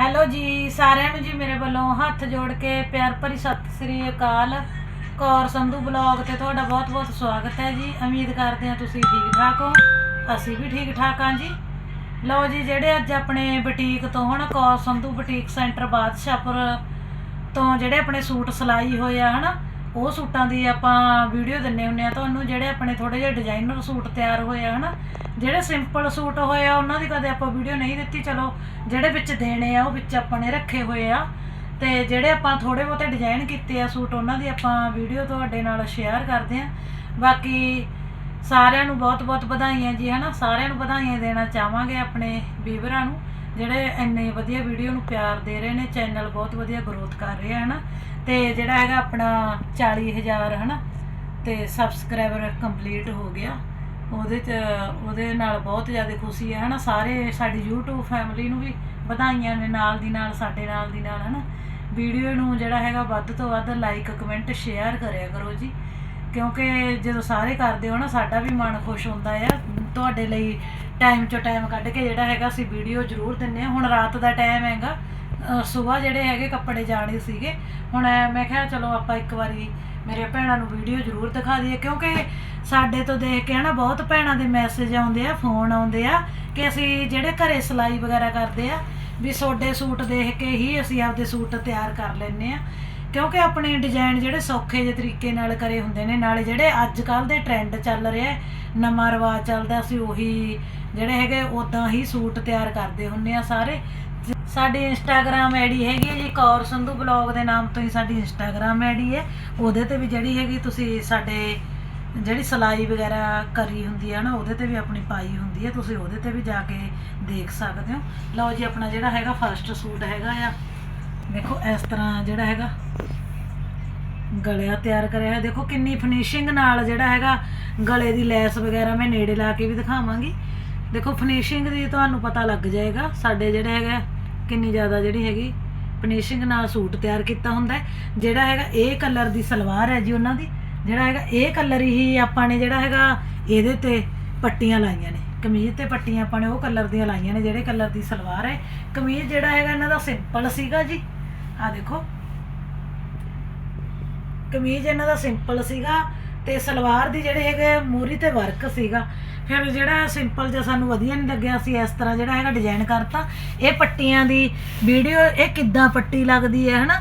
Hello ਜੀ, ਸਾਰਿਆਂ ਨੂੰ ਜੀ ਮੇਰੇ ਵੱਲੋਂ ਹੱਥ ਜੋੜ ਕੇ ਪਿਆਰ ਭਰੀ ਸਤਿ ਸ੍ਰੀ ਅਕਾਲ। ਕੌਰ ਸੰਧੂ ਬਲੌਗ ਤੇ ਤੁਹਾਡਾ ਬਹੁਤ-ਬਹੁਤ ਸਵਾਗਤ ਹੈ ਜੀ। ਉਮੀਦ ਕਰਦੇ ਹਾਂ ਤੁਸੀਂ ਠੀਕ ਠਾਕ ਹੋ। ਅਸੀਂ ਵੀ ਠੀਕ ਠਾਕ ਹਾਂ ਜੀ। ਲਓ ਜੀ, ਜਿਹੜੇ ਅੱਜ ਆਪਣੇ ਬੁਟੀਕ ਤੋਂ ਹੁਣ ਕੌਰ ਸੰਧੂ ਬੁਟੀਕ ਸੈਂਟਰ ਬਾਦਸ਼ਾਹਪੁਰ ਤੋਂ ਜਿਹੜੇ ਆਪਣੇ ਸੂਟ ਸਿਲਾਈ ਹੋਏ ਆ, ਹਨਾ? ਉਹ ਸੂਟਾਂ ਦੀ ਆਪਾਂ ਵੀਡੀਓ ਦਿੰਨੇ ਹੁੰਨੇ ਆ, ਤੁਹਾਨੂੰ ਜਿਹੜੇ ਆਪਣੇ ਥੋੜੇ ਜਿਹੇ ਡਿਜ਼ਾਈਨਰ ਸੂਟ ਤਿਆਰ ਹੋਏ ਆ, ਹਨਾ? ਜਿਹੜੇ ਸਿੰਪਲ ਸੂਟ ਹੋਏ ਆ, ਉਹਨਾਂ ਦੀ ਕਦੇ ਆਪਾਂ ਵੀਡੀਓ ਨਹੀਂ ਦਿੱਤੀ, ਚਲੋ, ਜਿਹੜੇ ਵਿੱਚ ਦੇਣੇ ਆ, ਉਹ ਵਿੱਚ ਆਪਾਂ ਨੇ ਰੱਖੇ ਹੋਏ ਆ। ਤੇ ਜਿਹੜੇ ਆਪਾਂ ਥੋੜੇ ਬਹੁਤੇ ਡਿਜ਼ਾਈਨ ਕੀਤੇ ਆ ਸੂਟ, ਉਹਨਾਂ ਦੀ ਆਪਾਂ ਵੀਡੀਓ ਤੁਹਾਡੇ ਨਾਲ ਸ਼ੇਅਰ ਕਰਦੇ ਆ। ਬਾਕੀ ਸਾਰਿਆਂ ਨੂੰ ਬਹੁਤ-ਬਹੁਤ ਵਧਾਈਆਂ ਜੀ, ਹਨਾ? ਸਾਰਿਆਂ ਨੂੰ ਵਧਾਈਆਂ ਦੇਣਾ ਚਾਹਾਂਗੇ ਆਪਣੇ ਵੀਵਰਾਂ ਨੂੰ, ਜਿਹੜੇ ਇੰਨੇ ਵਧੀਆ ਵੀਡੀਓ ਨੂੰ ਪਿਆਰ ਦੇ ਰਹੇ ਨੇ ਚੈਨਲ ਬਹੁਤ ਵਧੀਆ ਗਰੋਥ ਕਰ ਰਿਹਾ ਨਾ ਤੇ ਜਿਹੜਾ ਹੈਗਾ ਆਪਣਾ 40000 ਹਨਾ, ਤੇ ਸਬਸਕ੍ਰਾਈਬਰ ਕੰਪਲੀਟ ਹੋ ਗਿਆ। ਉਹਦੇ ਚ, ਉਹਦੇ ਨਾਲ ਬਹੁਤ ਜ਼ਿਆਦਾ ਖੁਸ਼ੀ ਹੈ ਹਨਾ, ਸਾਰੇ ਸਾਡੀ YouTube ਫੈਮਿਲੀ ਨੂੰ ਵੀ ਵਧਾਈਆਂ ਨੇ ਨਾਲ ਦੀ ਨਾਲ, ਸਾਡੇ ਨਾਲ ਦੀ ਨਾਲ ਹਨਾ। ਵੀਡੀਓ ਨੂੰ ਜਿਹੜਾ ਹੈਗਾ ਵੱਧ ਤੋਂ ਵੱਧ ਲਾਈਕ ਕਮੈਂਟ ਸ਼ੇਅਰ ਕਰਿਆ ਕਰੋ ਜੀ। ਕਿਉਂਕਿ ਜਦੋਂ ਸਾਰੇ ਕਰਦੇ ਹੋ ਨਾ, ਸਾਡਾ ਵੀ ਮਨ ਖੁਸ਼ ਹੁੰਦਾ ਆ। ਤੁਹਾਡੇ ਲਈ ਟਾਈਮ ਚੋਂ ਟਾਈਮ ਕੱਢ ਕੇ ਜਿਹੜਾ ਹੈਗਾ ਅਸੀਂ ਵੀਡੀਓ ਜ਼ਰੂਰ ਦਿੰਨੇ ਆ ਹੁਣ ਰਾਤ ਦਾ ਟਾਈਮ ਹੈਗਾ ਸਵੇਰ ਜਿਹੜੇ ਹੈਗੇ ਕੱਪੜੇ ਜਾਣੇ ਸੀਗੇ, ਹੁਣ ਮੈਂ ਕਿਹਾ ਚਲੋ ਆਪਾਂ ਇੱਕ ਵਾਰੀ ਮੇਰੇ ਭੈਣਾਂ ਨੂੰ ਵੀਡੀਓ ਜ਼ਰੂਰ ਦਿਖਾ ਦਈਏ, ਕਿਉਂਕਿ ਸਾਡੇ ਤੋਂ ਦੇਖ ਕੇ ਹਨਾ ਬਹੁਤ ਭੈਣਾਂ ਦੇ ਮੈਸੇਜ ਆਉਂਦੇ ਆ ਫੋਨ ਆਉਂਦੇ ਆ ਕਿ ਅਸੀਂ ਜਿਹੜੇ ਘਰੇ ਸਿਲਾਈ ਵਗੈਰਾ ਕਰਦੇ ਆ, ਵੀ ਤੁਹਾਡੇ ਸੂਟ ਦੇਖ ਕੇ ਹੀ ਅਸੀਂ ਆਪਦੇ ਸੂਟ ਤਿਆਰ ਕਰ ਲੈਨੇ ਆ। ਕਿਉਂਕਿ ਆਪਣੇ ਡਿਜ਼ਾਈਨ ਜਿਹੜੇ ਸੌਖੇ ਜਿਹੇ ਤਰੀਕੇ ਨਾਲ ਕਰੇ ਹੁੰਦੇ ਨੇ, ਨਾਲੇ ਜਿਹੜੇ ਅੱਜ ਕੱਲ ਦੇ ਟ੍ਰੈਂਡ ਚੱਲ ਰਿਹਾ ਨਵਾਂ ਰਿਵਾਜ ਚੱਲਦਾ ਸੀ ਉਹੀ ਜਿਹੜੇ ਹੈਗੇ ਉਦਾਂ ਹੀ ਸੂਟ ਤਿਆਰ ਕਰਦੇ ਹੁੰਨੇ ਆ ਸਾਰੇ। ਸਾਡੀ ਇੰਸਟਾਗ੍ਰam ਆਈਡੀ ਹੈਗੀ ਹੈ ਜੀ, ਕੌਰ ਸੰਧੂ ਬਲੌਗ ਦੇ ਨਾਮ ਤੋਂ ਹੀ ਸਾਡੀ ਇੰਸਟਾਗ੍ਰam ਆਈਡੀ ਹੈ। ਉਹਦੇ ਤੇ ਵੀ ਜਿਹੜੀ ਹੈਗੀ ਤੁਸੀਂ ਸਾਡੇ ਜਿਹੜੀ ਸਿਲਾਈ ਵਗੈਰਾ ਕਰੀ ਹੁੰਦੀ ਹੈ ਨਾ, ਉਹਦੇ ਤੇ ਵੀ ਆਪਣੀ ਪਾਈ ਹੁੰਦੀ ਹੈ ਤੁਸੀਂ ਉਹਦੇ ਤੇ ਵੀ ਜਾ ਕੇ ਦੇਖ ਸਕਦੇ ਹੋ। ਲਓ ਜੀ, ਆਪਣਾ ਜਿਹੜਾ ਹੈਗਾ ਫਰਸਟ ਸੂਟ ਹੈਗਾ ਆ। ਦੇਖੋ ਇਸ ਤਰ੍ਹਾਂ ਜਿਹੜਾ ਹੈਗਾ ਗਲਿਆ ਤਿਆਰ ਕਰਿਆ ਹੈ ਦੇਖੋ ਕਿੰਨੀ ਫਿਨਿਸ਼ਿੰਗ ਨਾਲ ਜਿਹੜਾ ਹੈਗਾ ਗਲੇ ਦੀ ਲੈਸ ਵਗੈਰਾ ਮੈਂ ਨੇੜੇ ਲਾ ਕੇ ਵੀ ਦਿਖਾਵਾਂਗੀ। ਦੇਖੋ ਫਿਨਿਸ਼ਿੰਗ ਦੀ ਤੁਹਾਨੂੰ ਪਤਾ ਲੱਗ ਜਾਏਗਾ, ਸਾਡੇ ਜਿਹੜਾ ਹੈਗਾ ਕਿੰਨੀ ਜ਼ਿਆਦਾ ਜਿਹੜੀ ਹੈਗੀ ਫਿਨਿਸ਼ਿੰਗ ਨਾਲ ਸੂਟ ਤਿਆਰ ਕੀਤਾ ਹੁੰਦਾ ਜਿਹੜਾ ਹੈਗਾ ਇਹ ਕਲਰ ਦੀ ਸਲਵਾਰ ਹੈ ਜੀ ਉਹਨਾਂ ਦੀ। ਜਿਹੜਾ ਹੈਗਾ ਇਹ ਕਲਰ ਹੀ ਆਪਾਂ ਨੇ ਜਿਹੜਾ ਹੈਗਾ ਇਹਦੇ ਤੇ ਪੱਟੀਆਂ ਲਾਈਆਂ ਨੇ। ਕਮੀਜ਼ ਤੇ ਪੱਟੀਆਂ ਆਪਾਂ ਨੇ ਉਹ ਕਲਰ ਦੀਆਂ ਲਾਈਆਂ ਨੇ, ਜਿਹੜੇ ਕਲਰ ਦੀ ਸਲਵਾਰ ਹੈ। ਕਮੀਜ਼ ਜਿਹੜਾ ਹੈਗਾ ਇਹਨਾਂ ਦਾ ਸਿੰਪਲ ਸੀਗਾ ਜੀ। ਆ ਦੇਖੋ। ਕਮੀਜ਼ ਇਹਨਾਂ ਦਾ ਸਿੰਪਲ ਸੀਗਾ ਤੇ ਸਲਵਾਰ ਦੀ ਜਿਹੜੇ ਹੈਗੇ ਮੂਰੀ ਤੇ ਵਰਕ ਸੀਗਾ। ਫਿਰ ਜਿਹੜਾ ਸਿੰਪਲ ਜਿਹਾ ਸਾਨੂੰ ਵਧੀਆ ਨਹੀਂ ਲੱਗਿਆ ਸੀ, ਇਸ ਤਰ੍ਹਾਂ ਜਿਹੜਾ ਹੈਗਾ ਡਿਜ਼ਾਈਨ ਕਰਤਾ। ਇਹ ਪੱਟੀਆਂ ਦੀ ਵੀਡੀਓ ਇਹ ਕਿੱਦਾਂ ਪੱਟੀ ਲੱਗਦੀ ਹੈ, ਹਨਾ?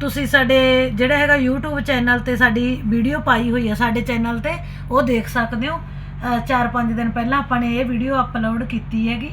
ਤੁਸੀਂ ਸਾਡੇ ਜਿਹੜਾ ਹੈਗਾ YouTube ਚੈਨਲ ਤੇ ਸਾਡੀ ਵੀਡੀਓ ਪਾਈ ਹੋਈ ਹੈ, ਸਾਡੇ ਚੈਨਲ ਤੇ, ਉਹ ਦੇਖ ਸਕਦੇ ਹੋ। 4-5 ਦਿਨ ਪਹਿਲਾਂ ਆਪਾਂ ਨੇ ਇਹ ਵੀਡੀਓ ਅਪਲੋਡ ਕੀਤੀ ਹੈਗੀ।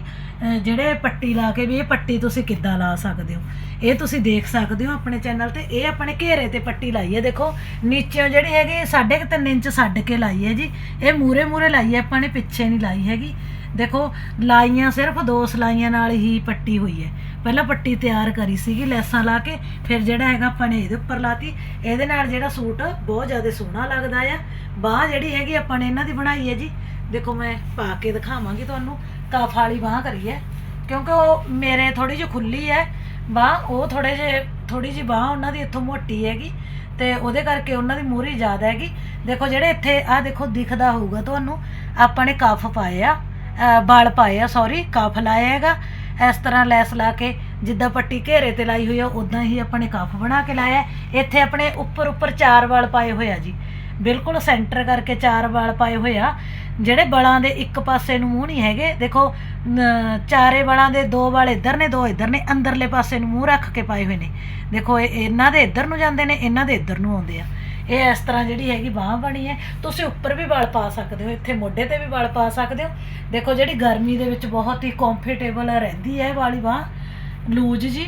ਜਿਹੜੇ ਪੱਟੀ ਲਾ ਕੇ ਵੀ ਇਹ ਪੱਟੀ ਤੁਸੀਂ ਕਿੱਦਾਂ ਲਾ ਸਕਦੇ ਹੋ? ਇਹ ਤੁਸੀਂ ਦੇਖ ਸਕਦੇ ਹੋ ਆਪਣੇ ਚੈਨਲ ਤੇ। ਇਹ ਆਪਣੇ ਘੇਰੇ ਤੇ ਪੱਟੀ ਲਾਈ ਹੈ। ਦੇਖੋ ਨੀਚੇੋਂ ਜਿਹੜੀ ਹੈਗੀ 3.5 ਇੰਚ ਛੱਡ ਕੇ ਲਾਈ ਹੈ ਜੀ। ਇਹ ਮੂਰੇ ਮੂਰੇ ਲਾਈ ਹੈ, ਆਪਾਂ ਨੇ ਪਿੱਛੇ ਨਹੀਂ ਲਾਈ ਹੈਗੀ। ਦੇਖੋ, ਲਾਈਆਂ ਸਿਰਫ ਦੋ ਸਲਾਈਆਂ ਨਾਲ ਹੀ ਪੱਟੀ ਹੋਈ ਹੈ। ਪਹਿਲਾਂ ਪੱਟੀ ਤਿਆਰ ਕਰੀ ਸੀਗੀ ਲੈਸਾਂ ਲਾ ਕੇ ਫਿਰ ਜਿਹੜਾ ਹੈਗਾ ਆਪਾਂ ਨੇ ਇਹਦੇ ਉੱਪਰ ਲਾਤੀ। ਇਹਦੇ ਨਾਲ ਜਿਹੜਾ ਸੂਟ ਬਹੁਤ ਜ਼ਿਆਦਾ ਸੋਹਣਾ ਲੱਗਦਾ ਆ। ਬਾਹ ਜਿਹੜੀ ਹੈਗੀ ਆਪਾਂ ਨੇ ਇਹਨਾਂ ਦੀ ਬਣਾਈ ਹੈ ਜੀ। ਦੇਖੋ ਮੈਂ ਪਾ ਕੇ ਦਿਖਾਵਾਂਗੀ ਤੁਹਾਨੂੰ ਕਫ ਵਾਲੀ ਬਾਹ ਕਰੀ ਹੈ ਕਿਉਂਕਿ ਉਹ ਮੇਰੇ ਥੋੜੀ ਜਿਹੀ ਖੁੱਲੀ ਹੈ ਬਾਹ ਉਹ ਥੋੜੇ ਜਿਹੇ ਥੋੜੀ ਜਿਹੀ ਬਾਹ ਉਹਨਾਂ ਦੀ ਇੱਥੋਂ ਮੋਟੀ ਹੈਗੀ। ਤੇ ਉਹਦੇ ਕਰਕੇ ਉਹਨਾਂ ਦੀ ਮੂਰੀ ਜ਼ਿਆਦਾ ਹੈਗੀ। ਦੇਖੋ ਜਿਹੜੇ ਇੱਥੇ ਆ ਦੇਖੋ ਦਿਖਦਾ ਹੋਊਗਾ ਤੁਹਾਨੂੰ। ਆਪਾਂ ਨੇ ਕਫ ਪਾਏ ਆ ਅ, ਵਾਲ ਪਾਏ ਆ ਸੌਰੀ ਕਫ ਲਾਇਆ ਹੈਗਾ। ਇਸ ਤਰ੍ਹਾਂ ਲੈਸ ਲਾ ਕੇ ਜਿੱਦਾਂ ਪੱਟੀ ਘੇਰੇ ਤੇ ਲਾਈ ਹੋਈ ਆ ਉਦਾਂ ਹੀ ਆਪਾਂ ਨੇ ਕਫ ਬਣਾ ਕੇ ਲਾਇਆ ਇੱਥੇ ਆਪਣੇ ਉੱਪਰ ਉੱਪਰ ਚਾਰ ਵਾਲ ਪਾਏ ਹੋਏ ਆ ਜੀ। ਬਿਲਕੁਲ ਸੈਂਟਰ ਕਰਕੇ ਚਾਰ ਵਾਲ ਪਾਏ ਹੋਏ ਆ। ਜਿਹੜੇ ਵਾਲਾਂ ਦੇ ਇੱਕ ਪਾਸੇ ਨੂੰ ਮੂੰਹ ਨਹੀਂ ਹੈਗੇ, ਦੇਖੋ ਚਾਰੇ ਵਾਲਾਂ ਦੇ ਦੋ ਵਾਲ ਇੱਧਰ ਨੇ, ਦੋ ਇੱਧਰ ਨੇ, ਅੰਦਰਲੇ ਪਾਸੇ ਨੂੰ ਮੂੰਹ ਰੱਖ ਕੇ ਪਾਏ ਹੋਏ ਨੇ। ਦੇਖੋ, ਇਹ ਇਹਨਾਂ ਦੇ ਇੱਧਰ ਨੂੰ ਜਾਂਦੇ ਨੇ, ਇਹਨਾਂ ਦੇ ਇੱਧਰ ਨੂੰ ਆਉਂਦੇ ਆ। ਇਹ ਇਸ ਤਰ੍ਹਾਂ ਜਿਹੜੀ ਹੈਗੀ ਬਾਹ ਬਣੀ ਹੈ, ਤੁਸੀਂ ਉੱਪਰ ਵੀ ਵਾਲ ਪਾ ਸਕਦੇ ਹੋ, ਇੱਥੇ ਮੋਢੇ ਤੇ ਵੀ ਵਾਲ ਪਾ ਸਕਦੇ ਹੋ। ਦੇਖੋ ਜਿਹੜੀ ਗਰਮੀ ਦੇ ਵਿੱਚ ਬਹੁਤ ਹੀ ਕੰਫਰਟੇਬਲ ਰਹਿੰਦੀ ਹੈ ਇਹ ਵਾਲੀ ਬਾਹ। ਲੂਜ ਜੀ।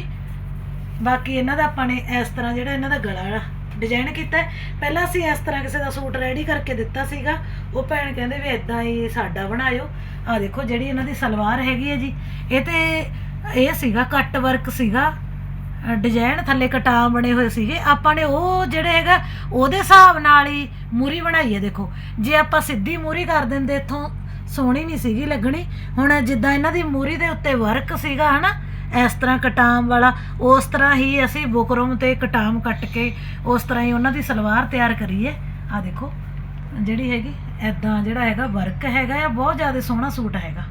ਬਾਕੀ ਇਹਨਾਂ ਦਾ ਆਪਾਂ ਨੇ ਇਸ ਤਰ੍ਹਾਂ ਜਿਹੜਾ ਇਹਨਾਂ ਦਾ ਗਲਾ ਡਿਜ਼ਾਈਨ ਕੀਤਾ ਪਹਿਲਾਂ ਅਸੀਂ ਇਸ ਤਰ੍ਹਾਂ ਕਿਸੇ ਦਾ ਸੂਟ ਰੈਡੀ ਕਰਕੇ ਦਿੱਤਾ ਸੀਗਾ। ਉਹ ਭੈਣ ਕਹਿੰਦੇ ਵੀ ਇਦਾਂ ਹੀ ਸਾਡਾ ਬਣਾਇਓ। ਆ ਦੇਖੋ ਜਿਹੜੀ ਇਹਨਾਂ ਦੀ ਸਲਵਾਰ ਹੈਗੀ ਹੈ ਜੀ। ਇਹ ਤੇ ਇਹ ਸੀਗਾ ਕੱਟ ਵਰਕ ਸੀਗਾ। ਡਿਜ਼ਾਈਨ ਥੱਲੇ ਕਟਾਂ ਬਣੇ ਹੋਏ ਸੀਗੇ, ਆਪਾਂ ਨੇ ਉਹ ਜਿਹੜੇ ਹੈਗਾ, ਉਹਦੇ ਹਿਸਾਬ ਨਾਲ ਹੀ ਮੂਰੀ ਬਣਾਈਏ ਦੇਖੋ। ਜੇ ਆਪਾਂ ਸਿੱਧੀ ਮੂਰੀ ਕਰ ਦਿੰਦੇ, ਇੱਥੋਂ ਸੋਹਣੀ ਨਹੀਂ ਸੀਗੀ ਲੱਗਣੀ। ਹੁਣ ਜਿੱਦਾਂ ਇਹਨਾਂ ਦੀ ਮੂਰੀ ਦੇ ਉੱਤੇ ਵਰਕ ਸੀਗਾ, ਹਨਾ, ਇਸ ਤਰ੍ਹਾਂ ਕਟਾਮ ਵਾਲਾ, ਉਸ ਤਰ੍ਹਾਂ ਹੀ ਅਸੀਂ ਬੁਕਰਮ ਤੇ ਕਟਾਮ ਕੱਟ ਕੇ, ਉਸ ਤਰ੍ਹਾਂ ਹੀ ਉਹਨਾਂ ਦੀ ਸਲਵਾਰ ਤਿਆਰ ਕਰੀਏ। ਹੈ ਆ ਦੇਖੋ, ਜਿਹੜੀ ਹੈਗੀ ਐਦਾਂ ਜਿਹੜਾ ਹੈਗਾ ਵਰਕ ਹੈਗਾ ਆ ਬਹੁਤ ਜ਼ਿਆਦਾ ਸੋਹਣਾ ਸੂਟ ਹੈਗਾ।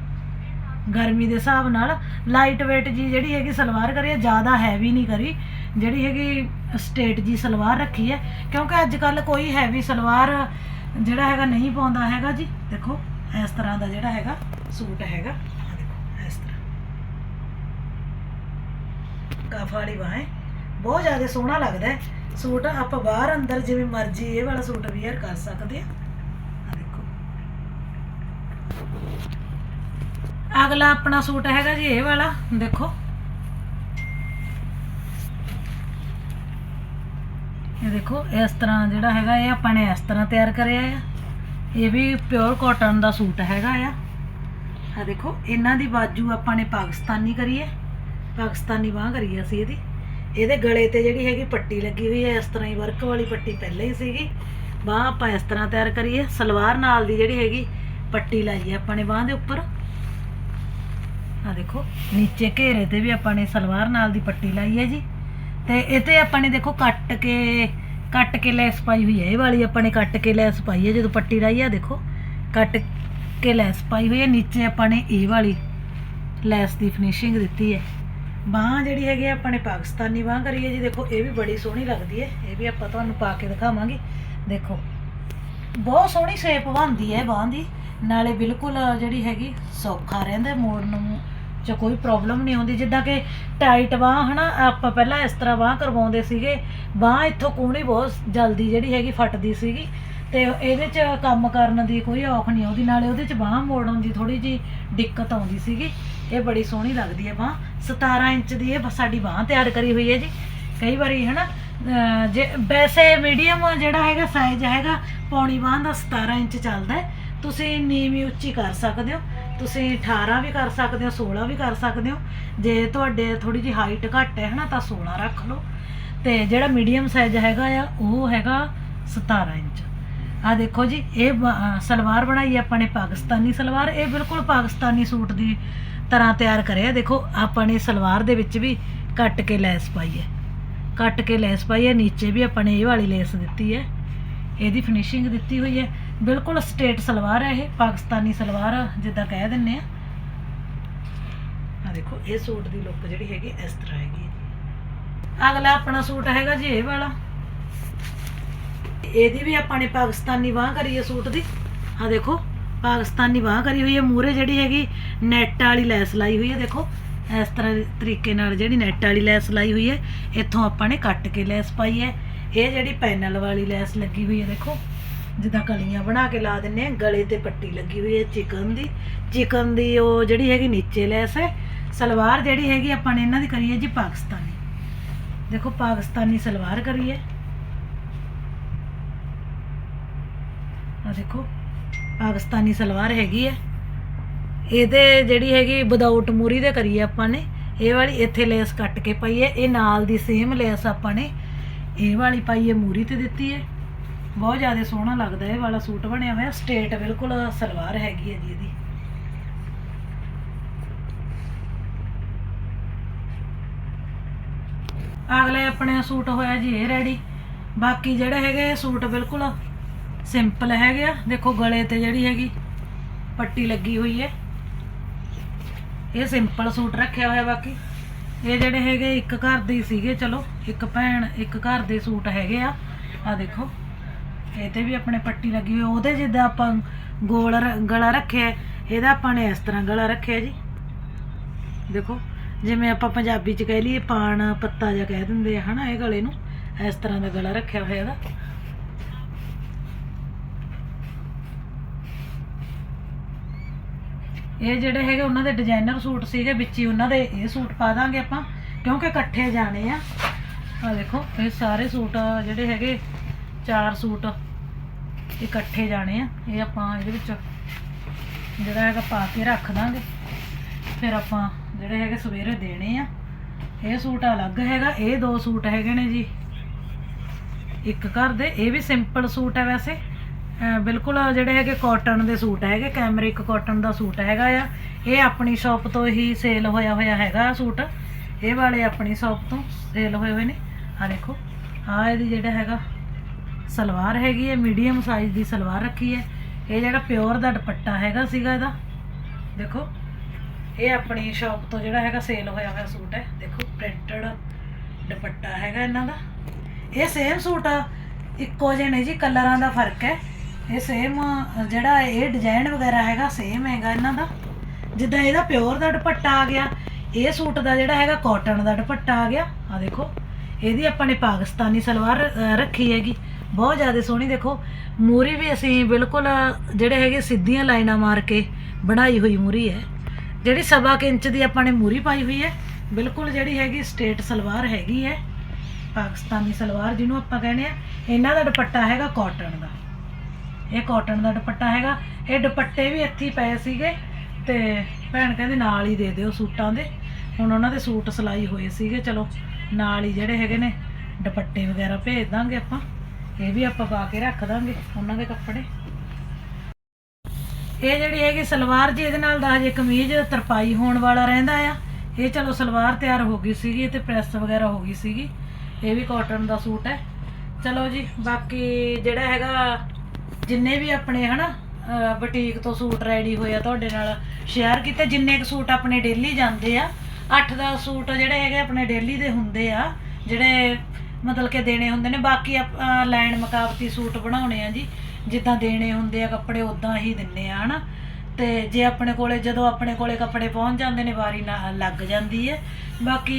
ਗਰਮੀ ਦੇ ਹਿਸਾਬ ਨਾਲ ਲਾਈਟ weight ਜੀ ਜਿਹੜੀ ਹੈਗੀ ਸਲਵਾਰ ਕਰੀ ਜ਼ਿਆਦਾ ਹੈਵੀ ਨਹੀਂ ਕਰੀ। ਜਿਹੜੀ ਹੈਗੀ ਸਟੇਟ ਜੀ ਸਲਵਾਰ ਰੱਖੀ ਹੈ, ਕਿਉਂਕਿ ਅੱਜ ਕੱਲ ਕੋਈ ਹੈਵੀ ਸਲਵਾਰ ਜਿਹੜਾ ਹੈਗਾ ਨਹੀਂ ਪਾਉਂਦਾ ਹੈਗਾ ਜੀ। ਦੇਖੋ, ਇਸ ਤਰ੍ਹਾਂ ਦਾ ਜਿਹੜਾ ਹੈਗਾ ਸੂਟ ਹੈਗਾ। ਦੇਖੋ, ਇਸ ਤਰ੍ਹਾਂ। ਕਾਫ ਵਾਲੀ ਬਾਹ ਬਹੁਤ ਜ਼ਿਆਦਾ ਸੋਹਣਾ ਲੱਗਦਾ ਹੈ। ਸੂਟ ਆਪਾਂ ਬਾਹਰ ਅੰਦਰ ਜਿਵੇਂ ਮਰਜ਼ੀ ਇਹ ਵਾਲਾ ਸੂਟ ਵੇਅਰ ਕਰ ਸਕਦੇ ਆ ਆ ਦੇਖੋ ਅਗਲਾ ਆਪਣਾ ਸੂਟ ਹੈਗਾ ਜੀ ਇਹ ਵਾਲਾ, ਦੇਖੋ। ਇਹ ਦੇਖੋ, ਇਸ ਤਰ੍ਹਾਂ ਜਿਹੜਾ ਹੈਗਾ ਇਹ ਆਪਾਂ ਨੇ ਇਸ ਤਰ੍ਹਾਂ ਤਿਆਰ ਕਰਿਆ ਆ। ਇਹ ਵੀ ਪਿਓਰ ਕਾਟਨ ਦਾ ਸੂਟ ਹੈਗਾ ਆ। ਆ ਦੇਖੋ, ਇਹਨਾਂ ਦੀ ਬਾਜੂ ਆਪਾਂ ਨੇ ਪਾਕਿਸਤਾਨੀ ਕਰੀਏ ਪਾਕਿਸਤਾਨੀ ਬਾਹ ਕਰੀ ਅਸੀਂ ਇਹਦੀ। ਇਹਦੇ ਗਲੇ ਤੇ ਜਿਹੜੀ ਹੈਗੀ ਪੱਟੀ ਲੱਗੀ ਹੋਈ ਹੈ ਇਸ ਤਰ੍ਹਾਂ ਹੀ ਵਰਕ ਵਾਲੀ ਪੱਟੀ ਪਹਿਲਾਂ ਹੀ ਸੀਗੀ। ਬਾਹ ਆਪਾਂ ਇਸ ਤਰ੍ਹਾਂ ਤਿਆਰ ਕਰੀਏ। ਸਲਵਾਰ ਨਾਲ ਦੀ ਜਿਹੜੀ ਹੈਗੀ ਪੱਟੀ ਲਾਈ ਹੈ ਆਪਾਂ ਨੇ ਬਾਹ ਦੇ ਉੱਪਰ। ਆ ਦੇਖੋ, ਨੀਚੇ ਘੇਰੇ ਤੇ ਵੀ ਆਪਾਂ ਨੇ ਸਲਵਾਰ ਨਾਲ ਦੀ ਪੱਟੀ ਲਾਈ ਹੈ ਜੀ। ਤੇ ਇਹ ਤੇ ਆਪਾਂ ਨੇ ਦੇਖੋ ਕੱਟ ਕੇ ਕੱਟ ਕੇ ਲੈਸ ਪਾਈ ਹੋਈ ਹੈ। ਇਹ ਵਾਲੀ ਆਪਾਂ ਨੇ ਕੱਟ ਕੇ ਲੈਸ ਪਾਈ ਹੈ, ਜਦੋਂ ਪੱਟੀ ਲਾਈ ਆ ਦੇਖੋ। ਕੱਟ ਕੇ ਲੈਸ ਪਾਈ ਹੋਈ ਹੈ। ਨੀਚੇ ਆਪਾਂ ਨੇ ਇਹ ਵਾਲੀ ਲੈਸ ਦੀ ਫਿਨਿਸ਼ਿੰਗ ਦਿੱਤੀ ਹੈ। ਬਾਹ ਜਿਹੜੀ ਹੈਗੀ ਆ, ਆਪਾਂ ਨੇ ਪਾਕਿਸਤਾਨੀ ਬਾਹ ਕਰੀ ਹੈ ਜੀ। ਦੇਖੋ, ਇਹ ਵੀ ਬੜੀ ਸੋਹਣੀ ਲੱਗਦੀ ਹੈ। ਇਹ ਵੀ ਆਪਾਂ ਤੁਹਾਨੂੰ ਪਾ ਕੇ ਦਿਖਾਵਾਂਗੇ। ਦੇਖੋ, ਬਹੁਤ ਸੋਹਣੀ ਸ਼ੇਪ ਬਣਦੀ ਹੈ ਬਾਹ ਦੀ। ਨਾਲੇ ਬਿਲਕੁਲ ਜਿਹੜੀ ਹੈਗੀ, ਸੌਖਾ ਰਹਿੰਦਾ ਮੋੜਨ ਨੂੰ। ਚ ਕੋਈ ਪ੍ਰੋਬਲਮ ਨਹੀਂ ਆਉਂਦੀ। ਜਿੱਦਾਂ ਕਿ ਟਾਈਟ ਬਾਹ, ਹਨਾ, ਆਪਾਂ ਪਹਿਲਾਂ ਇਸ ਤਰ੍ਹਾਂ ਬਾਹ ਕਰਵਾਉਂਦੇ ਸੀਗੇ। ਬਾਹ ਇੱਥੋਂ ਕੋਣੀ ਬਹੁਤ ਜਲਦੀ ਜਿਹੜੀ ਹੈਗੀ ਫਟਦੀ ਸੀਗੀ। ਤੇ ਇਹਦੇ ਚ ਕੰਮ ਕਰਨ ਦੀ ਕੋਈ ਔਖ ਨਹੀਂ ਆਉਂਦੀ। ਨਾਲੇ ਉਹਦੇ ਚ ਬਾਹ ਮੋੜਨ ਦੀ ਥੋੜੀ ਜੀ ਦਿੱਕਤ ਆਉਂਦੀ ਸੀਗੀ। ਇਹ ਬੜੀ ਸੋਹਣੀ ਲੱਗਦੀ ਹੈ ਬਾਹ। 17 ਇੰਚ ਦੀ ਇਹ ਸਾਡੀ ਬਾਹ ਤਿਆਰ ਕਰੀ ਹੋਈ ਹੈ ਜੀ। ਕਈ ਵਾਰੀ, ਹਨਾ, ਅਹ, ਜੇ ਵੈਸੇ ਮੀਡੀਅਮ ਜਿਹੜਾ ਹੈਗਾ ਸਾਈਜ਼ ਹੈਗਾ, ਪੌਣੀ ਬਾਹ ਦਾ 17 ਇੰਚ ਚੱਲਦਾ ਤੁਸੀਂ ਨੀਵੀਂ ਉੱਚੀ ਕਰ ਸਕਦੇ ਹੋ। ਤੁਸੀਂ 18 ਵੀ ਕਰ ਸਕਦੇ ਹੋ 16 ਵੀ ਕਰ ਸਕਦੇ ਹੋ। ਜੇ ਤੁਹਾਡੇ ਥੋੜੀ ਜਿਹੀ ਹਾਈਟ ਘੱਟ ਹੈ ਹਨਾ ਤਾਂ 16 ਰੱਖ ਲਓ। ਤੇ ਜਿਹੜਾ ਮੀਡੀਅਮ ਸਾਈਜ਼ ਹੈਗਾ ਆ, ਉਹ ਹੈਗਾ 17 ਇੰਚ। ਆ ਦੇਖੋ ਜੀ, ਇਹ ਬ- ਸਲਵਾਰ ਬਣਾਈ ਆਪਾਂ ਨੇ, ਪਾਕਿਸਤਾਨੀ ਸਲਵਾਰ। ਇਹ ਬਿਲਕੁਲ ਪਾਕਿਸਤਾਨੀ ਸੂਟ ਦੀ ਤਰ੍ਹਾਂ ਤਿਆਰ ਕਰਿਆ। ਦੇਖੋ, ਆਪਾਂ ਨੇ ਸਲਵਾਰ ਦੇ ਵਿੱਚ ਵੀ ਕੱਟ ਕੇ ਲੈਸ ਪਾਈ ਹੈ। ਕੱਟ ਕੇ ਲੈਸ ਪਾਈ ਹੈ, ਨੀਚੇ ਵੀ ਆਪਾਂ ਨੇ ਇਹ ਵਾਲੀ ਲੈਸ ਦਿੱਤੀ ਹੈ। ਇਹਦੀ ਫਿਨਿਸ਼ਿੰਗ ਦਿੱਤੀ ਹੋਈ ਹੈ। ਬਿਲਕੁਲ ਸਟੇਟ ਸਲਵਾਰ ਹੈ ਇਹ, ਪਾਕਿਸਤਾਨੀ ਸਲਵਾਰ ਜਿੱਦਾਂ ਕਹਿ ਦਿੰਨੇ ਆ। ਆ ਦੇਖੋ, ਇਹ ਸੂਟ ਦੀ ਲੁੱਕ ਜਿਹੜੀ ਹੈਗੀ ਇਸ ਤਰ੍ਹਾਂ ਹੈਗੀ ਹੈ ਜੀ ਅਗਲਾ ਆਪਣਾ ਸੂਟ ਹੈਗਾ ਜੀ, ਇਹ ਵਾਲਾ। ਇਹਦੀ ਵੀ ਆਪਾਂ ਨੇ ਪਾਕਿਸਤਾਨੀ ਬਾਹ ਕਰੀ ਹੈ ਸੂਟ ਦੀ। ਆ ਦੇਖੋ, ਪਾਕਿਸਤਾਨੀ ਬਾਹ ਕਰੀ ਹੋਈ ਹੈ ਮੂਰੇ ਜਿਹੜੀ ਹੈਗੀ ਨੈਟ ਵਾਲੀ ਲੈਸ ਲਾਈ ਹੋਈ ਹੈ ਦੇਖੋ। ਇਸ ਤਰ੍ਹਾਂ ਤਰੀਕੇ ਨਾਲ ਜਿਹੜੀ ਨੈਟ ਵਾਲੀ ਲੈਸ ਲਾਈ ਹੋਈ ਹੈ ਇੱਥੋਂ ਆਪਾਂ ਨੇ ਕੱਟ ਕੇ ਲੈਸ ਪਾਈ ਹੈ ਇਹ ਜਿਹੜੀ ਪੈਨਲ ਵਾਲੀ ਲੈਸ ਲੱਗੀ ਹੋਈ ਹੈ ਦੇਖੋ। ਜਿੱਦਾਂ ਕਲੀਆਂ ਬਣਾ ਕੇ ਲਾ ਦਿੰਨੇ ਆ ਗਲੇ ਤੇ ਪੱਟੀ ਲੱਗੀ ਹੋਈ ਹੈ ਚਿਕਨ ਦੀ। ਚਿਕਨ ਦੀ ਉਹ ਜਿਹੜੀ ਹੈਗੀ ਨੀਚੇ ਲੈਸ ਹੈ, ਸਲਵਾਰ ਜਿਹੜੀ ਹੈਗੀ ਆਪਾਂ ਨੇ ਇਹਨਾਂ ਦੀ ਕਰੀ ਹੈ ਜੀ ਪਾਕਿਸਤਾਨੀ। ਦੇਖੋ ਪਾਕਿਸਤਾਨੀ ਸਲਵਾਰ ਕਰੀ ਹੈ। ਆ ਦੇਖੋ, ਪਾਕਿਸਤਾਨੀ ਸਲਵਾਰ ਹੈਗੀ ਹੈ। ਇਹਦੇ ਜਿਹੜੀ ਹੈਗੀ ਵਿਦਆਊਟ ਮੂਰੀ ਦੇ ਕਰੀ ਹੈ ਆਪਾਂ ਨੇ। ਇਹ ਵਾਲੀ ਇੱਥੇ ਲੈਸ ਕੱਟ ਕੇ ਪਾਈ ਹੈ, ਇਹ ਨਾਲ ਦੀ ਸੇਮ ਲੈਸ ਆਪਾਂ ਨੇ। ਇਹ ਵਾਲੀ ਪਾਈ ਹੈ ਮੂਰੀ ਤੇ ਦਿੱਤੀ ਹੈ। ਬਹੁਤ ਜ਼ਿਆਦਾ ਸੋਹਣਾ ਲੱਗਦਾ ਇਹ ਵਾਲਾ ਸੂਟ ਬਣਿਆ ਹੋਇਆ ਸਟੇਟ ਬਿਲਕੁਲ ਸਲਵਾਰ ਹੈਗੀ ਹੈ ਜੀ ਇਹਦੀ। ਅਗਲੇ ਆਪਣੇ ਸੂਟ ਹੋਇਆ ਜੀ ਇਹ ਰੈਡੀ। ਬਾਕੀ ਜਿਹੜੇ ਹੈਗੇ ਸੂਟ ਬਿਲਕੁਲ ਸਿੰਪਲ ਹੈਗੇ ਆ। ਦੇਖੋ ਗਲੇ ਤੇ ਜਿਹੜੀ ਹੈਗੀ ਪੱਟੀ ਲੱਗੀ ਹੋਈ ਹੈ। ਇਹ ਸਿੰਪਲ ਸੂਟ ਰੱਖਿਆ ਹੋਇਆ ਬਾਕੀ। ਇਹ ਜਿਹੜੇ ਹੈਗੇ ਇੱਕ ਘਰ ਦੇ ਸੀਗੇ, ਚਲੋ ਇੱਕ ਭੈਣ, ਇੱਕ ਘਰ ਦੇ ਸੂਟ ਹੈਗੇ ਆ। ਆ ਦੇਖੋ। ਇਹ ਤੇ ਵੀ ਆਪਣੇ ਪੱਟੀ ਲੱਗੀ ਹੋਈ ਉਹਦੇ ਜਿੱਦਾਂ ਆਪਾਂ ਗੋਲ ਰ- ਗਲਾ ਰੱਖਿਆ, ਇਹਦਾ ਆਪਾਂ ਨੇ ਇਸ ਤਰ੍ਹਾਂ ਗਲਾ ਰੱਖਿਆ ਜੀ। ਦੇਖੋ, ਜਿਵੇਂ ਆਪਾਂ ਪੰਜਾਬੀ ਚ ਕਹਿ ਲਈਏ ਪਾਣ ਪੱਤਾ ਜਿਹਾ ਕਹਿ ਦਿੰਦੇ ਆ, ਹਨਾ, ਇਹ ਗਲੇ ਨੂੰ, ਇਸ ਤਰ੍ਹਾਂ ਦਾ ਗਲਾ ਰੱਖਿਆ ਹੋਇਆ ਇਹਦਾ। ਇਹ ਜਿਹੜੇ ਹੈਗੇ ਉਹਨਾਂ ਦੇ ਡਿਜ਼ਾਈਨਰ ਸੂਟ ਸੀਗੇ, ਵਿੱਚ ਹੀ ਉਹਨਾਂ ਦੇ ਇਹ ਸੂਟ ਪਾ ਦਾਂਗੇ ਆਪਾਂ, ਕਿਉਂਕਿ ਇਕੱਠੇ ਜਾਣੇ ਆ। ਆ ਦੇਖੋ, ਇਹ ਸਾਰੇ ਸੂਟ ਜਿਹੜੇ ਹੈਗੇ ਚਾਰ ਸੂਟ ਇਕੱਠੇ ਜਾਣੇ ਆ। ਇਹ ਆਪਾਂ ਇਹਦੇ ਵਿੱਚ ਜਿਹੜਾ ਹੈਗਾ ਪਾ ਕੇ ਰੱਖ ਦਾਂਗੇ। ਫਿਰ ਆਪਾਂ ਜਿਹੜੇ ਹੈਗੇ ਸਵੇਰੇ ਦੇਣੇ ਆ। ਇਹ ਸੂਟ ਅਲੱਗ ਹੈਗਾ। ਇਹ ਦੋ ਸੂਟ ਹੈਗੇ ਨੇ ਜੀ। ਇੱਕ ਘਰ ਦੇ। ਇਹ ਵੀ ਸਿੰਪਲ ਸੂਟ ਹੈ ਵੈਸੇ। ਬਿਲਕੁਲ ਜਿਹੜੇ ਹੈਗੇ ਕਾਟਨ ਦੇ ਸੂਟ ਹੈਗੇ। ਕੈਮਰਿਕ ਕਾਟਨ ਦਾ ਸੂਟ ਹੈਗਾ ਆ। ਇਹ ਆਪਣੀ ਸ਼ਾਪ ਤੋਂ ਹੀ ਸੇਲ ਹੋਇਆ ਹੋਇਆ ਹੈਗਾ ਸੂਟ। ਇਹ ਵਾਲੇ ਆਪਣੀ ਸ਼ਾਪ ਤੋਂ ਸੇਲ ਹੋਏ ਹੋਏ ਨੇ। ਆ ਦੇਖੋ। ਆ ਇਹਦੀ ਜਿਹੜਾ ਹੈਗਾ ਸਲਵਾਰ ਹੈਗੀ ਹੈ ਮੀਡੀਅਮ ਸਾਈਜ਼ ਦੀ ਸਲਵਾਰ ਰੱਖੀ ਹੈ। ਇਹ ਜਿਹੜਾ ਪਿਓਰ ਦਾ ਦੁਪੱਟਾ ਹੈਗਾ ਸੀਗਾ ਇਹਦਾ। ਦੇਖੋ, ਇਹ ਆਪਣੀ ਸ਼ਾਪ ਤੋਂ ਜਿਹੜਾ ਹੈਗਾ ਸੇਲ ਹੋਇਆ ਹੋਇਆ ਸੂਟ ਹੈ। ਦੇਖੋ ਪ੍ਰਿੰਟਡ ਦੁਪੱਟਾ ਹੈਗਾ ਇਹਨਾਂ ਦਾ। ਇਹ ਸੇਮ ਸੂਟ ਆ। ਇੱਕੋ ਜਿਹੇ ਨੇ ਜੀ, ਕਲਰਾਂ ਦਾ ਫ਼ਰਕ ਹੈ। ਇਹ ਸੇਮ ਜਿਹੜਾ ਇਹ ਡਿਜ਼ਾਈਨ ਵਗੈਰਾ ਹੈਗਾ ਸੇਮ ਹੈਗਾ ਇਹਨਾਂ ਦਾ। ਜਿੱਦਾਂ ਇਹਦਾ ਪਿਓਰ ਦਾ ਦੁਪੱਟਾ ਆ ਗਿਆ, ਇਹ ਸੂਟ ਦਾ ਜਿਹੜਾ ਹੈਗਾ ਕਾਟਨ ਦਾ ਦੁਪੱਟਾ ਆ ਗਿਆ। ਆ ਦੇਖੋ, ਇਹਦੀ ਆਪਾਂ ਨੇ ਪਾਕਿਸਤਾਨੀ ਸਲਵਾਰ ਰੱਖੀ ਹੈਗੀ। ਬਹੁਤ ਜ਼ਿਆਦਾ ਸੋਹਣੀ ਦੇਖੋ। ਮੂਰੀ ਵੀ ਅਸੀਂ ਬਿਲਕੁਲ ਜਿਹੜੇ ਹੈਗੇ ਸਿੱਧੀਆਂ ਲਾਈਨਾਂ ਮਾਰ ਕੇ ਬਣਾਈ ਹੋਈ ਮੂਰੀ ਹੈ। ਜਿਹੜੀ ਸਵਾ ਕੁ ਇੰਚ ਦੀ ਆਪਾਂ ਨੇ ਮੂਰੀ ਪਾਈ ਹੋਈ ਹੈ। ਬਿਲਕੁਲ ਜਿਹੜੀ ਹੈਗੀ ਸਟੇਟ ਸਲਵਾਰ ਹੈਗੀ ਹੈ। ਪਾਕਿਸਤਾਨੀ ਸਲਵਾਰ ਜਿਹਨੂੰ ਆਪਾਂ ਕਹਿੰਦੇ ਆ। ਇਹਨਾਂ ਦਾ ਦੁਪੱਟਾ ਹੈਗਾ ਕਾਟਨ ਦਾ। ਇਹ ਕਾਟਨ ਦਾ ਦੁਪੱਟਾ ਹੈਗਾ। ਇਹ ਦੁਪੱਟੇ ਵੀ ਇੱਥੇ ਪਏ ਸੀਗੇ ਤੇ ਭੈਣ ਕਹਿੰਦੇ ਨਾਲ ਹੀ ਦੇ ਦਿਓ ਸੂਟਾਂ ਦੇ। ਹੁਣ ਉਹਨਾਂ ਦੇ ਸੂਟ ਸਿਲਾਈ ਹੋਏ ਸੀਗੇ। ਚਲੋ ਨਾਲ ਹੀ ਜਿਹੜੇ ਹੈਗੇ ਨੇ ਦੁਪੱਟੇ ਵਗੈਰਾ ਭੇਜ ਦਾਂਗੇ ਆਪਾਂ। ਇਹ ਵੀ ਆਪਾਂ ਪਾ ਕੇ ਰੱਖ ਦਾਂਗੇ ਉਹਨਾਂ ਦੇ ਕੱਪੜੇ। ਇਹ ਜਿਹੜੀ ਹੈਗੀ ਸਲਵਾਰ ਜੀ, ਇਹਦੇ ਨਾਲ ਦਾ ਹਜੇ ਕਮੀਜ਼ ਤਰਪਾਈ ਹੋਣ ਵਾਲਾ ਰਹਿੰਦਾ ਆ। ਇਹ ਚਲੋ ਸਲਵਾਰ ਤਿਆਰ ਹੋ ਗਈ ਸੀਗੀ ਤੇ ਪ੍ਰੈਸ ਵਗੈਰਾ ਹੋ ਗਈ ਸੀਗੀ। ਇਹ ਵੀ ਕਾਟਨ ਦਾ ਸੂਟ ਹੈ। ਚਲੋ ਜੀ, ਬਾਕੀ ਜਿਹੜਾ ਹੈਗਾ, ਜਿੰਨੇ ਵੀ ਆਪਣੇ ਹਨਾ ਬੁਟੀਕ ਤੋਂ ਸੂਟ ਰੈਡੀ ਹੋਇਆ ਤੁਹਾਡੇ ਨਾਲ ਸ਼ੇਅਰ ਕੀਤੇ, ਜਿੰਨੇ ਕੁ ਸੂਟ ਆਪਣੇ ਡੇਲੀ ਜਾਂਦੇ ਆ 8-10 ਸੂਟ ਜਿਹੜੇ ਹੈਗੇ ਆਪਣੇ ਡੇਲੀ ਦੇ ਹੁੰਦੇ ਆ, ਜਿਹੜੇ ਮਤਲਬ ਕਿ ਦੇਣੇ ਹੁੰਦੇ ਨੇ। ਬਾਕੀ ਲਾਈਨ ਮੁਕਾਬਤੀ ਸੂਟ ਬਣਾਉਣੇ ਆ ਜੀ। ਜਿੱਦਾਂ ਦੇਣੇ ਹੁੰਦੇ ਆ ਕੱਪੜੇ ਉਦਾਂ ਹੀ ਦਿੰਨੇ ਆ, ਹਨਾ। ਤੇ ਜੇ ਆਪਣੇ ਕੋਲੇ, ਜਦੋਂ ਆਪਣੇ ਕੋਲੇ ਕੱਪੜੇ ਪਹੁੰਚ ਜਾਂਦੇ ਨੇ, ਵਾਰੀ ਨਾ ਲੱਗ ਜਾਂਦੀ ਹੈ ਬਾਕੀ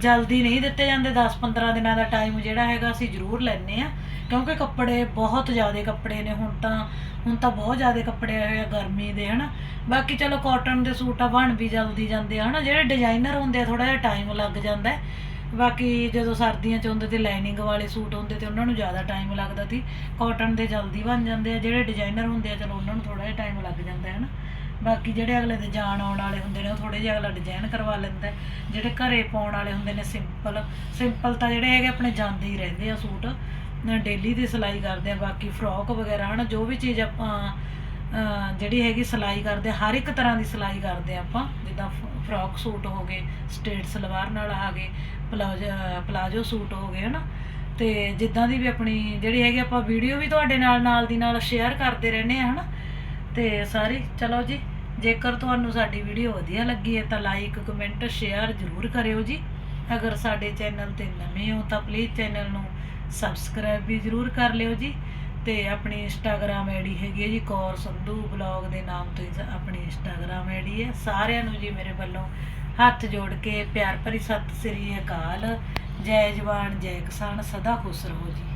ਜਲਦੀ ਨਹੀਂ ਦਿੱਤੇ ਜਾਂਦੇ। 10-15 ਦਿਨਾਂ ਦਾ ਟਾਈਮ ਜਿਹੜਾ ਹੈਗਾ, ਅਸੀਂ ਜ਼ਰੂਰ ਲੈਨੇ ਆ। ਕਿਉਂਕਿ ਕੱਪੜੇ ਬਹੁਤ ਜ਼ਿਆਦਾ ਕੱਪੜੇ ਨੇ। ਹੁਣ ਤਾਂ ਹੁਣ ਤਾਂ ਬਹੁਤ ਜ਼ਿਆਦਾ ਕੱਪੜੇ ਆਏ ਆ ਗਰਮੀ ਦੇ, ਹਨਾ। ਬਾਕੀ ਚਲੋ ਕਾਟਨ ਦੇ ਸੂਟ ਆ, ਬਣ ਵੀ ਜਲਦੀ ਜਾਂਦੇ ਆ, ਹਨਾ। ਜਿਹੜੇ ਡਿਜ਼ਾਈਨਰ ਹੁੰਦੇ ਆ ਥੋੜਾ ਜਿਹਾ ਟਾਈਮ ਲੱਗ ਜਾਂਦਾ ਬਾਕੀ ਜਦੋਂ ਸਰਦੀਆਂ ਚ ਹੁੰਦੇ ਤੇ ਲਾਈਨਿੰਗ ਵਾਲੇ ਸੂਟ ਹੁੰਦੇ ਤੇ ਉਹਨਾਂ ਨੂੰ ਜ਼ਿਆਦਾ ਟਾਈਮ ਲੱਗਦਾ ਸੀ ਕਾਟਨ ਦੇ ਜਲਦੀ ਬਣ ਜਾਂਦੇ ਆ, ਜਿਹੜੇ ਡਿਜ਼ਾਈਨਰ ਹੁੰਦੇ ਆ, ਚਲੋ ਉਹਨਾਂ ਨੂੰ ਥੋੜਾ ਜਿਹਾ ਟਾਈਮ ਲੱਗ ਜਾਂਦਾ ਹੈ ਨਾ। ਬਾਕੀ ਜਿਹੜੇ ਅਗਲੇ ਦੇ ਜਾਣ ਆਉਣ ਵਾਲੇ ਹੁੰਦੇ ਨੇ, ਉਹ ਥੋੜੇ ਜਿਹਾ ਅਗਲਾ ਡਿਜ਼ਾਈਨ ਕਰਵਾ ਲੈਂਦਾ ਜਿਹੜੇ ਘਰੇ ਪਾਉਣ ਵਾਲੇ ਹੁੰਦੇ ਨੇ ਸਿੰਪਲ ਸਿੰਪਲ ਤਾਂ ਜਿਹੜੇ ਹੈਗੇ ਆਪਣੇ ਜਾਂਦੇ ਹੀ ਰਹਿੰਦੇ ਆ ਸੂਟ। ਡੇਲੀ ਦੀ ਸਿਲਾਈ ਕਰਦੇ ਆ, ਬਾਕੀ ਫਰੋਕ ਵਗੈਰਾ, ਹਨ, ਜੋ ਵੀ ਚੀਜ਼ ਆਪਾਂ ਜਿਹੜੀ ਹੈਗੀ ਸਿਲਾਈ ਕਰਦੇ ਹਰ ਇੱਕ ਤਰ੍ਹਾਂ ਦੀ ਸਿਲਾਈ ਕਰਦੇ ਆ ਆਪਾਂ, ਜਿੱਦਾਂ ਫ- ਫਰੋਕ ਸੂਟ ਹੋ ਗਏ, ਸਟੇਟ ਸਲਵਾਰ ਨਾਲ ਆ ਗਏ, ਪਲਾਜੋ ਪਲਾਜੋ ਸੂਟ ਹੋ ਗਏ, ਹਨਾ। ਤੇ ਜਿੱਦਾਂ ਦੀ ਵੀ ਆਪਣੀ ਜਿਹੜੀ ਹੈਗੀ ਆਪਾਂ ਵੀਡੀਓ ਵੀ ਤੁਹਾਡੇ ਨਾਲ ਨਾਲ ਦੀ ਨਾਲ ਸ਼ੇਅਰ ਕਰਦੇ ਰਹਿੰਦੇ ਆ ਹਨਾ। ਤੇ ਸਾਰੀ, ਚਲੋ ਜੀ, ਜੇਕਰ ਤੁਹਾਨੂੰ ਸਾਡੀ ਵੀਡੀਓ ਵਧੀਆ ਲੱਗੀ ਹੈ ਤਾਂ ਲਾਈਕ ਕਮੈਂਟ ਸ਼ੇਅਰ ਜ਼ਰੂਰ ਕਰਿਓ ਜੀ। ਅਗਰ ਸਾਡੇ ਚੈਨਲ ਤੇ ਨਵੇਂ ਹੋ ਤਾਂ ਪਲੀਜ਼ ਚੈਨਲ ਨੂੰ ਸਬਸਕ੍ਰਾਈਬ ਵੀ ਜ਼ਰੂਰ ਕਰ ਲਿਓ ਜੀ। ਤੇ ਆਪਣੀ ਇੰਸਟਾਗ੍ਰam ਆਈਡੀ ਹੈਗੀ ਹੈ ਜੀ ਕੌਰ ਸੰਧੂ ਬਲੌਗ ਦੇ ਨਾਮ ਤੋਂ ਹੀ ਸ- ਆਪਣੀ ਇੰਸਟਾਗ੍ਰam ਆਈਡੀ ਹੈ। ਸਾਰਿਆਂ ਨੂੰ ਜੀ ਮੇਰੇ ਵੱਲੋਂ ਹੱਥ ਜੋੜ ਕੇ ਪਿਆਰ ਭਰੀ ਸਤਿ ਸ੍ਰੀ ਅਕਾਲ। ਜੈ ਜਵਾਨ, ਜੈ ਕਿਸਾਨ, ਸਦਾ ਖੁਸ਼ ਰਹੋ ਜੀ।